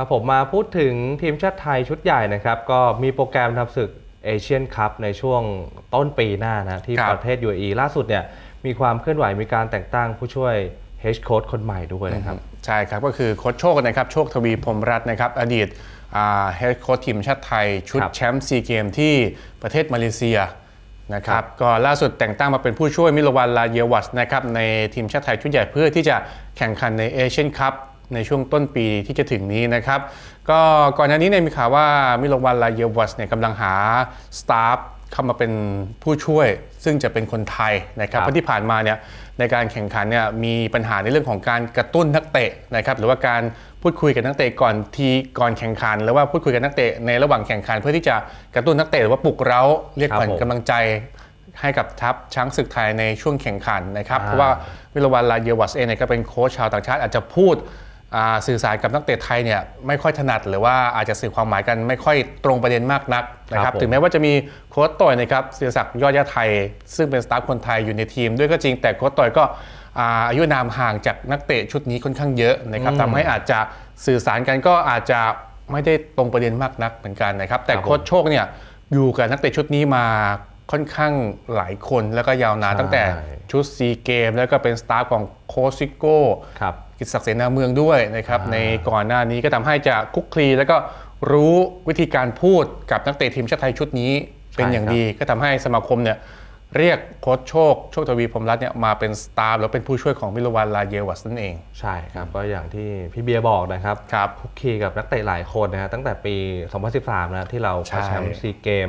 ครับผมมาพูดถึงทีมชาติไทยชุดใหญ่นะครับ ก็มีโปรแกรมทำศึกเอเชียนคัพในช่วงต้นปีหน้านะ ที่ครับประเทศ UAE ล่าสุดเนี่ยมีความเคลื่อนไหวมีการแต่งตั้งผู้ช่วยเฮดโค้ชคนใหม่ด้วยนะครับ ใช่ครับก็คือโค้ชโชคนะครับ โชคทวีพรหมรัตน์นะครับ อดีตเฮดโค้ชทีมชาติไทย ชุดครับแชมป์ซีเกมที่ประเทศมาเลเซียนะครับก็ล่าสุดแต่งตั้งมาเป็นผู้ช่วยมิลวันลาเยวัสนะครับในทีมชาติไทยชุดใหญ่เพื่อที่จะแข่งขันในเอเชียนคัพ ในช่วงต้นปีที่จะถึงนี้นะครับ ก็ก่อนหน้านี้เนี่ยมีข่าวว่ามิลวันลาเยวัสเนี่ยกำลังหาสตาฟเข้ามาเป็นผู้ช่วยซึ่งจะเป็นคนไทยนะครับเพราะที่ผ่านมาเนี่ยในการแข่งขันเนี่ยมีปัญหาในเรื่องของการกระตุ้นนักเตะนะครับหรือว่าการพูดคุยกับนักเตะก่อนทีก่อนแข่งขัน หรือว่าพูดคุยกับนักเตะในระหว่างแข่งขัน เพื่อที่จะกระตุ้นนักเตะหรือว่าปลุกเร้าเรียกขวัญครับกำลังใจให้กับทัพช้างศึกไทยในช่วงแข่งขันนะครับเพราะว่าวิลวันลาเยวัสเองเนี่ยก็เป็นโค้ชชาวต่างชาติอาจจะพูด สื่อสารกับนักเตะไทยเนี่ยไม่ค่อยถนัดหรือว่าอาจจะสื่อความหมายกันไม่ค่อยตรงประเด็นมากนักนะคครัรับบผมถึงแม้ว่าจะมีโค้ชต่อยนะครับศิริศักดิ์ยอดยาไทย ซึ่งเป็นสตาฟคนไทยอยู่ในทีม ด้วยก็จริงแต่โค้ชต่อยก็อ่าอายุนามห่างจากนักเตะชุดนี้ค่อนข้างเยอะนะครับทำให้อาจจะสื่อสารกันก็อาจจะไม่ได้ตรงประเด็นมากนักเหมือนกันนะครับ แต่ครับผมโค้ชโชคเนี่ยอยู่กับนักเตะชุดนี้มาค่อนข้างหลายคนแล้วก็ยาวนานใช่ตั้งแต่ชุดซีเกมแล้วก็เป็นสตาฟของโค้ชซิโก้ครับ กิตศักดิ์เสนาเมืองด้วยนะครับอ่าในก่อนหน้านี้ก็ทำให้จะคลุกคลี แล้วก็รู้วิธีการพูดกับนักเตะทีมชาติไทยชุดนี้เป็นอย่างดี ก็ทำให้สมาคมเนี่ยเรียกโค้ชโชค โชคทวีพรหมรัตน์เนี่ยมาเป็นสตาฟแล้วเป็นผู้ช่วยของมิลวันลาเยวัสนั่นเอง ใช่ครับ ก็อย่างที่พี่เบียร์บอกนะครับครับคุกคีกับนักเตะหลายคนนะฮะตั้งแต่ปี 2013 นะที่เราคว้าใช่แชมป์ซีเกม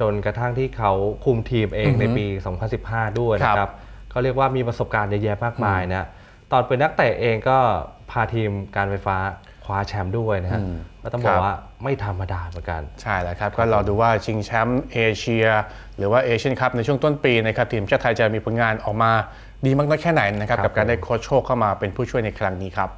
จนกระทั่งที่เขาคุมทีมเองอือฮึในปี 2015 ด้วยนะคครัรับบก็เรียกว่ามีประสบการณ์เยอะแยะมากมายนะ ตอนเป็นนักเตะเองก็พาทีมการไฟฟ้าคว้าแชมป์ด้วยนะฮะอืมก็ต้องบอกครับว่าไม่ธรรมดาเหมือนกัน ใช่แล้วครับ ก็รอดูว่าชิงแชมป์เอเชีย หรือว่าเอเชียนคัพในช่วงต้นปีนะครับทีมชาติไทยจะมีผลงานออกมาดีมากน้อยแค่ไหนนะครับครับกับการได้ผมโค้ชโชคเข้ามาเป็นผู้ช่วยในครั้งนี้ครับ